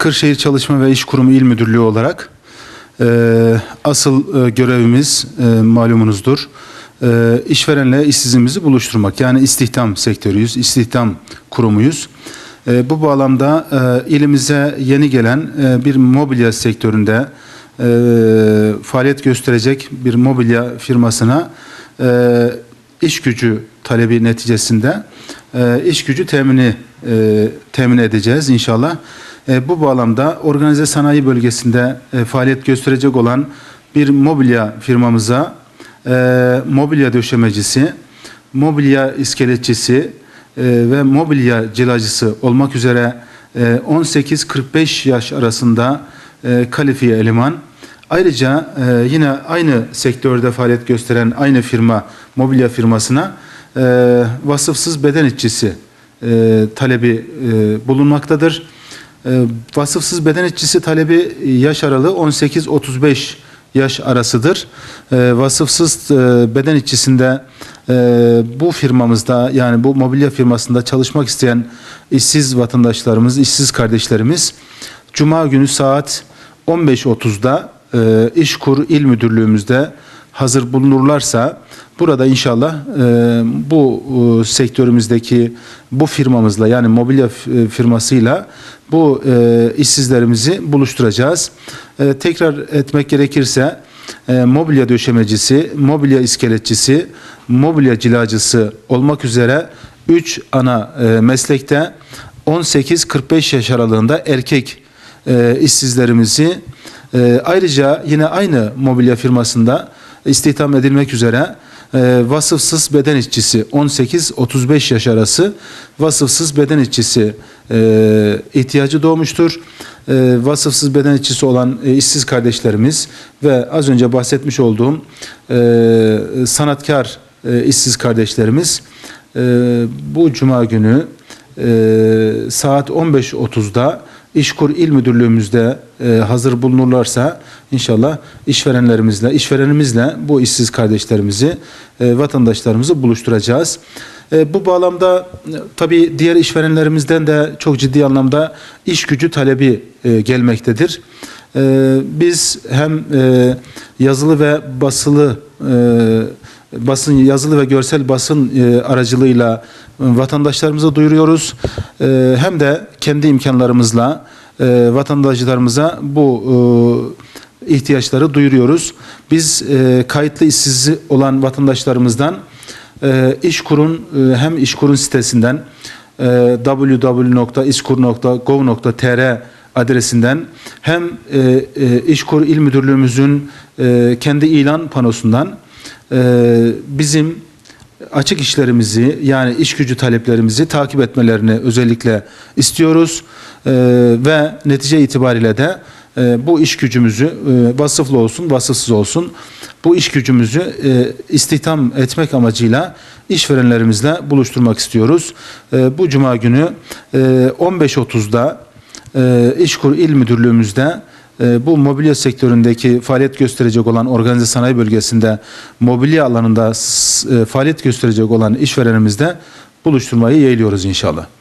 Kırşehir Çalışma ve İş Kurumu İl Müdürlüğü olarak e, asıl e, görevimiz e, malumunuzdur. E, işverenle işsizimizi buluşturmak. Yani istihdam sektörüyüz, istihdam kurumuyuz. E, bu bağlamda e, ilimize yeni gelen e, bir mobilya sektöründe e, faaliyet gösterecek bir mobilya firmasına e, iş gücü talebi neticesinde e, iş gücü temini e, temin edeceğiz inşallah. E, bu bağlamda organize sanayi bölgesinde e, faaliyet gösterecek olan bir mobilya firmamıza e, mobilya döşemecisi, mobilya iskeletçisi ve mobilya cilacısı olmak üzere e, 18-45 yaş arasında kalifiye eleman Ayrıca yine aynı sektörde faaliyet gösteren aynı firma, mobilya firmasına vasıfsız beden işçisi talebi bulunmaktadır. E, vasıfsız beden işçisi talebi yaş aralığı 18-35 yaş arasıdır. E, vasıfsız e, beden işçisinde e, bu firmamızda yani bu mobilya firmasında çalışmak isteyen işsiz vatandaşlarımız, işsiz kardeşlerimiz Cuma günü saat 15.30'da e, İşkur İl Müdürlüğümüzde hazır bulunurlarsa burada inşallah e, bu e, sektörümüzdeki bu firmamızla yani mobilya f- firmasıyla bu e, işsizlerimizi buluşturacağız. E, tekrar etmek gerekirse e, mobilya döşemecisi, mobilya iskeletçisi, mobilya cilacısı olmak üzere 3 ana e, meslekte 18-45 yaş aralığında erkek e, işsizlerimizi e, ayrıca yine aynı mobilya firmasında istihdam edilmek üzere e, vasıfsız beden işçisi 18-35 yaş arası vasıfsız beden işçisi e, ihtiyacı doğmuştur. E, vasıfsız beden işçisi olan e, işsiz kardeşlerimiz ve az önce bahsetmiş olduğum e, sanatkar e, işsiz kardeşlerimiz e, bu cuma günü e, saat 15.30'da İşkur İl Müdürlüğümüzde e, hazır bulunurlarsa inşallah işverenlerimizle, işverenimizle bu işsiz kardeşlerimizi, e, vatandaşlarımızı buluşturacağız. E, bu bağlamda e, tabii diğer işverenlerimizden de çok ciddi anlamda iş gücü talebi e, gelmektedir. E, biz hem e, yazılı ve basılı e, basın yazılı ve görsel basın e, aracılığıyla e, vatandaşlarımıza duyuruyoruz. E, hem de kendi imkanlarımızla vatandaşlarımıza bu ihtiyaçları duyuruyoruz. Biz kayıtlı işsiz olan vatandaşlarımızdan e, İşkur'un hem İşkur'un sitesinden e, www.iskur.gov.tr adresinden hem e, e, İşkur İl Müdürlüğümüzün e, kendi ilan panosundan bizim açık işlerimizi yani iş gücü taleplerimizi takip etmelerini özellikle istiyoruz E, ve netice itibariyle de e, bu iş gücümüzü e, vasıflı olsun vasıfsız olsun bu iş gücümüzü e, istihdam etmek amacıyla işverenlerimizle buluşturmak istiyoruz. E, bu cuma günü e, 15.30'da e, İşkur İl Müdürlüğümüzde bu mobilya sektöründeki faaliyet gösterecek olan organize sanayi bölgesinde mobilya alanında e, faaliyet gösterecek olan işverenimizde buluşturmayı yeğliyoruz inşallah.